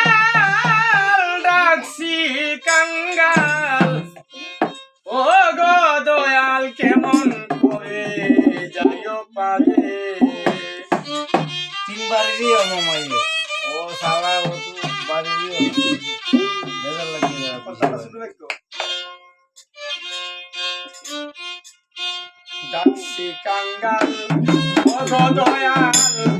ধয়াল ডাকছি কাঙ্গাল ও গো, দয়াল, কেমন? করে যাইও পারে তিনবার দিও মামাই ও সারা ও তুই বাড়ি দিও বেজার লাগে কথাটা শুনে রাখতো ডাকছি কাঙ্গাল দয়াল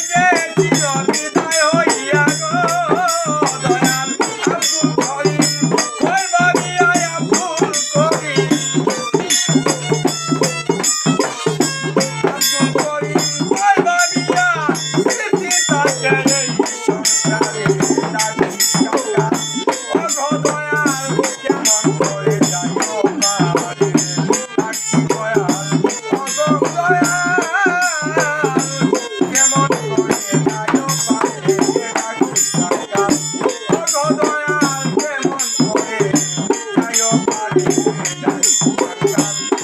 Tiger! Buenas tardes.